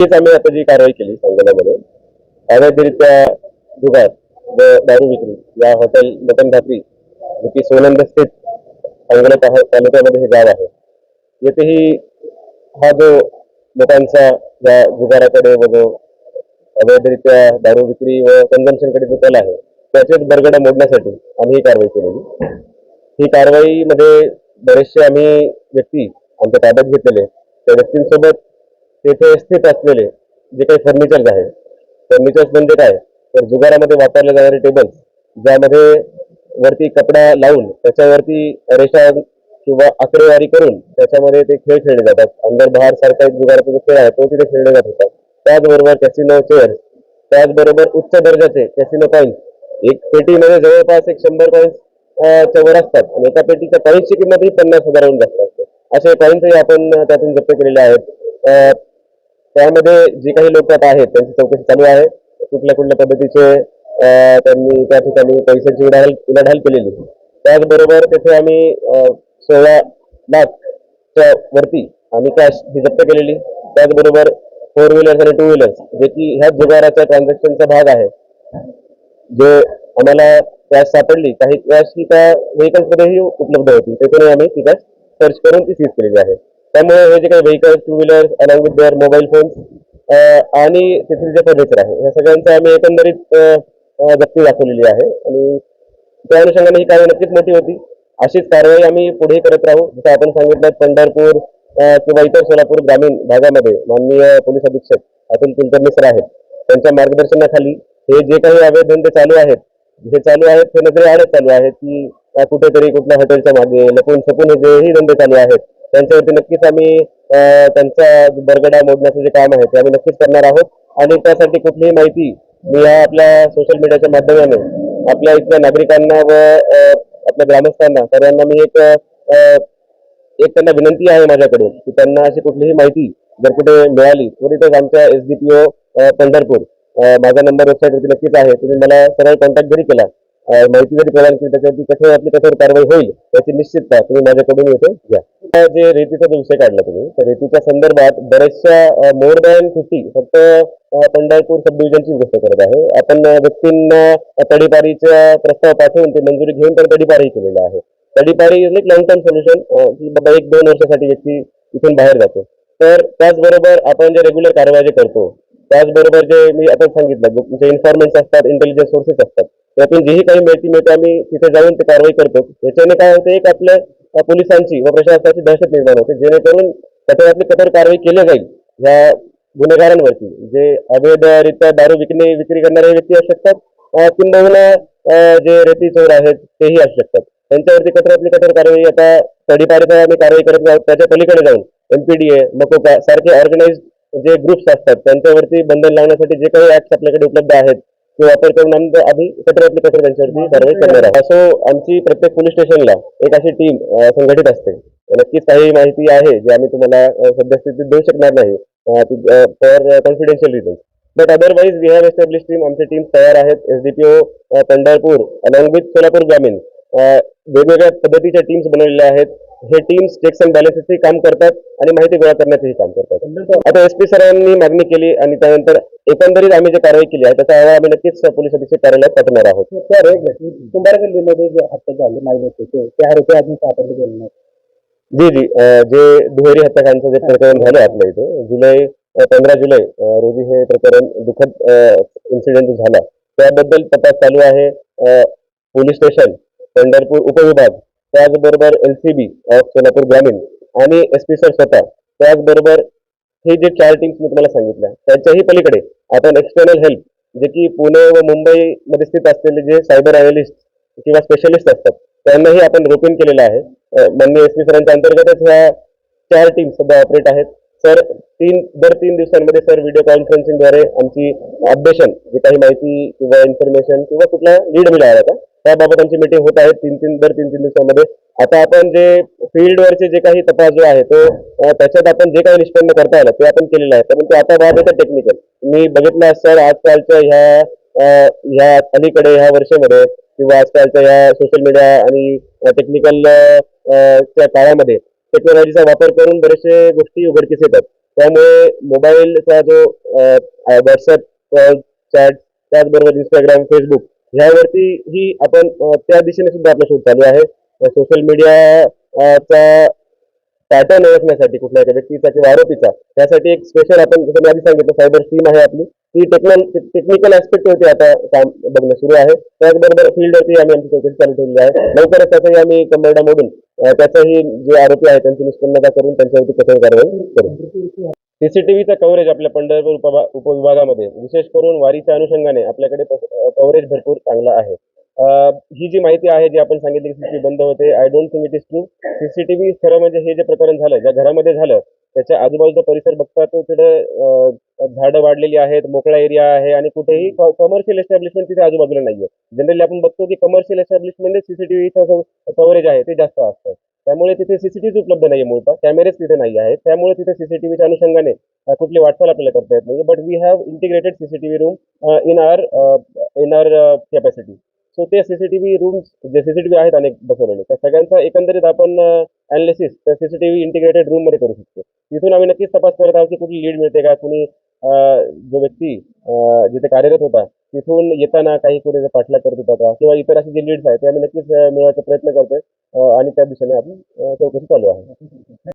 तेच आम्ही आता जी कारवाई केली सांगोल्यामध्ये अवैधरित्या जुगार व दारू विक्री या हॉटेल मटन भाकरी जे की सोनंद स्थित सांगोला तालुक्यामध्ये हे गाव आहे. येथेही हा जो लोकांचा या जुगाराकडे व जो अवैधरित्या दारू विक्री व कन्झम्पशनकडे जो कल आहे त्याचेच बरगडा मोडण्यासाठी आम्ही ही कारवाई केलेली. ही कारवाईमध्ये बरेचसे आम्ही व्यक्ती आमच्या ताब्यात घेतलेले त्या व्यक्तींसोबत तेथे स्थित असलेले जे काही फर्निचर्स आहे फर्निचर्स म्हणजे काय? तर जुगारामध्ये वापरले जाणारे टेबल्स ज्यामध्ये वरती कपडा लावून त्याच्यावरती रेषा किंवा आकडेवारी करून त्याच्यामध्ये ते खेळ खेळले जातात. अंदर बाहेर सारखा एक जुगाराचा जो खेळ आहे तो तिथे खेळले जात होता. त्याचबरोबर कॅसिनो चेअर्स त्याचबरोबर उच्च दर्जाचे कॅसिनो कॉईन्स एक पेटीमध्ये जवळपास एक शंभर कॉईन्स च्या वर असतात आणि एका पेटीच्या कॉईन्सची किंमत ही पन्नास हजाराहून जास्त असते. असे कॉईन्सही आपण त्यातून जप्त केलेले आहेत. त्यामध्ये जे काही लोक आता आहेत त्यांची चौकशी चालू आहे. कुठल्या कुठल्या पद्धतीचे त्यांनी त्या ठिकाणी पैशांची उडाढाल उलाढाल केलेली. त्याचबरोबर तिथे आम्ही सोळा लाखच्या वरती आम्ही कॅश ही जप्त केलेली. त्याचबरोबर फोर व्हीलर्स आणि टू व्हीलर्स जे की ह्या जुगाराच्या ट्रान्झॅक्शनचा भाग आहे. जे आम्हाला कॅश सापडली काही कॅश ही त्या व्हेकल्समध्येही उपलब्ध होती. त्यातूनही आम्ही ती कॅश सर्च करून ती सीज केलेली आहे. त्यामुळे हे जे काही vehicle two wheeler along with their mobile phones आणि तेथील जे फर्निचर आहे या सगळ्यांचं आम्ही एकंदरीत जप्ती दाखवलेली आहे. आणि त्या अनुषंगाने ही कारवाई नक्कीच मोठी होती. अशीच कारवाई आम्ही पुढे करत राहू. जसं आपण सांगितलं पंढरपूर किंवा इतर सोलापूर ग्रामीण भागामध्ये माननीय पोलीस अधीक्षक अतुल कुलकर्णी सर आहेत. त्यांच्या मार्गदर्शनाखाली हे जे काही अवैध धंदे चालू आहेत हे चालू आहेत ते नजरे आडत चालू आहेत की कुठेतरी कुठल्या हॉटेलच्या मागे लपून छपून हे जेही धंदे चालू आहेत त्यांच्यावरती नक्कीच आम्ही त्यांचा बरगडा मोडण्याचं जे काम आहे ते आम्ही नक्कीच करणार आहोत. आणि त्यासाठी कुठलीही माहिती मी या आपल्या सोशल मीडियाच्या माध्यमाने आपल्या इथल्या नागरिकांना व आपल्या ग्रामस्थांना सर्वांना मी एक एक त्यांना विनंती आहे माझ्याकडे की त्यांना अशी कुठलीही माहिती जर कुठे मिळाली त्वरितच आमच्या S D P O Pandharpur माझा नंबर वेबसाईटवरती नक्कीच आहे. तुम्ही मला सरळ कॉन्टॅक्ट जरी केला माहिती जरी प्रदान केली त्याच्यावरती कठोर आपली कठोर कारवाई होईल याची निश्चितता तुम्ही माझ्याकडून येथे घ्या. जे रेतीचा जो विषय काढला तुम्ही तर रेतीच्या संदर्भात बऱ्याचशा मोर दॅन फिफ्टी फक्त पंढरपूर सब डिव्हिजनची गोष्ट करत आहे. आपण व्यक्तींना तडीपारीचा प्रस्ताव पाठवून ते मंजुरी घेऊन तर तडीपारही केलेला आहे. तडीपारी is like long term solution की बाबा एक दोन वर्षासाठी व्यक्ती इथून बाहेर जातो. तर त्याचबरोबर आपण जे रेग्युलर कारवाई जे करतो त्याचबरोबर जे मी आता सांगितलं जे इन्फॉर्मेंट्स असतात इंटेलिजन्स सोर्सेस असतात त्यातून जेही काही माहिती मिळते आम्ही तिथे जाऊन ते कारवाई करतो. याच्याने काय होते एक आपल्या पोलिसांची व प्रशासनाची दहशत निर्माण होते जेणेकरून कठोरातली कठोर कारवाई केली जाईल ह्या गुन्हेगारांवरती. जे अवैधरित्या दारू विकणे विक्री करणारे व्यक्ती असू शकतात किंबहुना जे रेती चोर आहेत तेही असू शकतात. त्यांच्यावरती कठोरातली कठोर कारवाई आता तडीपारीचा आम्ही कारवाई करत आहोत त्याच्या पलीकडे जाऊन एमपीडीए मकोका सारखे ऑर्गनाइज जे ग्रुप्स असतात त्यांच्यावरती बंधन लावण्यासाठी जे काही ऍक्ट आपल्याकडे उपलब्ध आहेत वापर करून आम्ही आधी कठोरातली कठोर त्यांच्यावरती कारवाई करणार आहोत. असो आमची प्रत्येक पोलीस स्टेशनला एक अशी टीम संघटित असते. नक्कीच काही माहिती आहे जी आम्ही तुम्हाला सद्यस्थितीत देऊ शकणार नाही for confidential reason but otherwise we have establish team आमचे टीम तयार आहेत. SDPO Pandharpur along with Solapur ग्रामीण. वेगवेगळ्या पद्धतीच्या टीम्स बनवलेल्या आहेत. हे टीम्स चेक्स अँड बॅलन्सेसही काम करतात आणि माहिती गोळा करण्याचंही काम करतात. आता एस पी सरांनी मागणी केली आणि त्यानंतर एकंदरीत आम्ही जे कारवाई केली आहे त्याचा अहवाल आम्ही नक्कीच पोलीस अधीक्षक कार्यालयात पाठवणार आहोत. सर एक कुंभार गल्लीमध्ये जे हत्या झाली महिलेचे ते आरोपी अजून सापडले गेले नाही जी जी जे दुहेरी हत्याकांडचं जे प्रकरण झालं आपल्या इथे जुलै पंधरा जुलै रोजी हे प्रकरण दुःखद इन्सिडेंट झाला. त्याबद्दल तपास चालू आहे. पोलीस स्टेशन पंढरपूर उपविभाग त्याचबरोबर L C B of Solapur ग्रामीण आणि एस पी सर स्वतः. त्याचबरोबर हे जे चार टीम्स मी तुम्हाला सांगितल्या त्यांच्याही पलीकडे आपण एक्सटर्नल हेल्प जे की पुणे व मुंबई मध्ये स्थित असलेले जे सायबर अनालिस्ट किंवा स्पेशलिस्ट असतात त्यांनाही आपण रोपिन केलेलं आहे. अ, एस पी सरांच्या अंतर्गतच ह्या चार टीम सध्या ऑपरेट आहेत. सर तीन दर तीन दिवसांमध्ये सर व्हिडिओ कॉन्फरन्सिंगद्वारे आमची अपडेशन जे काही माहिती किंवा इन्फॉर्मेशन किंवा कुठला लीड मिळाला का? त्याबाबत आमची मीटिंग होत आहे तीन तीन दर तीन तीन दिवसांमध्ये. आता आपण जे फील्डवरचे जे काही तपास जो आहे तो त्याच्यात आपण जे काही निष्पन्न करता आलं ते आपण केलेलं आहे. परंतु आता बाद येतं टेक्निकल मी बघितलं सर आजकालच्या ह्या ह्या अलीकडे ह्या वर्षामध्ये किंवा आजकालच्या ह्या सोशल मीडिया आणि टेक्निकल च्या काळामध्ये टेक्नॉलॉजीचा वापर करून बरेचसे गोष्टी उघडकीस येतात. त्यामुळे मोबाईलचा जो व्हॉट्सअप चॅट त्याचबरोबर इंस्टाग्राम फेसबुक ह्यावरती ही आपण त्या दिशेने सुद्धा आपला शोध चालू आहे. सोशल मीडियाचा पॅटर्न ओळखण्यासाठी कुठल्या एका व्यक्तीचा किंवा आरोपीचा त्यासाठी एक स्पेशल आपण जसं मी आधी सांगितलं सायबर टीम आहे आपली. ती टेक्नॉल टेक्निकल ऍस्पेक्ट होती आता काम बघणं सुरू आहे. त्याचबरोबर फील्डवरती आम्ही आमची चौकशी चालू ठेवली आहे. लवकरच त्याचंही आम्ही कंबरडा मोडून त्याचंही जे आरोपी आहेत त्यांची निष्पन्नता करून त्यांच्यावरती कठोर कारवाई करू. सीसीटीव्हीचा कव्हरेज आपल्या पंढरपूर उपभा- उपविभागामध्ये. विशेष करून वारीच्या अनुषंगाने आपल्याकडे कव्हरेज भरपूर चांगला आहे. ही जी माहिती आहे जी आपण सांगितली की सीसीटीव्ही बंद होते I don't think it is true CCTV खरं म्हणजे हे जे प्रकरण झालं ज्या घरामध्ये झालं त्याच्या आजूबाजूचा परिसर बघता तो तिथे झाडं वाढलेली आहेत मोकळा एरिया आहे आणि कुठेही कमर्शियल एस्टॅब्लिशमेंट तिथे आजूबाजूला नाहीये. जनरली आपण बघतो की कमर्शियल एस्टॅब्लिशमेंट सीसीटीव्हीचा कव्हरेज आहे ते जास्त असतं. त्यामुळे तिथे सीसीटीव्ही उपलब्ध नाहीये मूळतः कॅमेरेच तिथे नाही आहेत. त्यामुळे तिथे सीसीटीव्हीच्या अनुषंगाने कुठली वाटचाल आपल्याला करता येत नाही but we have integrated CCTV room in our in our capacity so ते सीसीटीव्ही रूम्स जे सीसीटीव्ही आहेत अनेक बसवलेले त्या सगळ्यांचा एकंदरीत आपण अनालिसिस त्या सीसीटीव्ही इंटिग्रेटेड रूममध्ये करू शकतो. तिथून आम्ही नक्कीच तपास करत आहोत की कुठली लीड मिळते का? कुणी जो व्यक्ती जिथे कार्यरत होता तिथून येताना काही कोणी पाठला करत होता का? किंवा इतर असे जे लीड्स आहेत ते आम्ही नक्कीच मिळवायचा प्रयत्न करतोय आणि त्या दिशेने आपण चौकशी चालू आहे.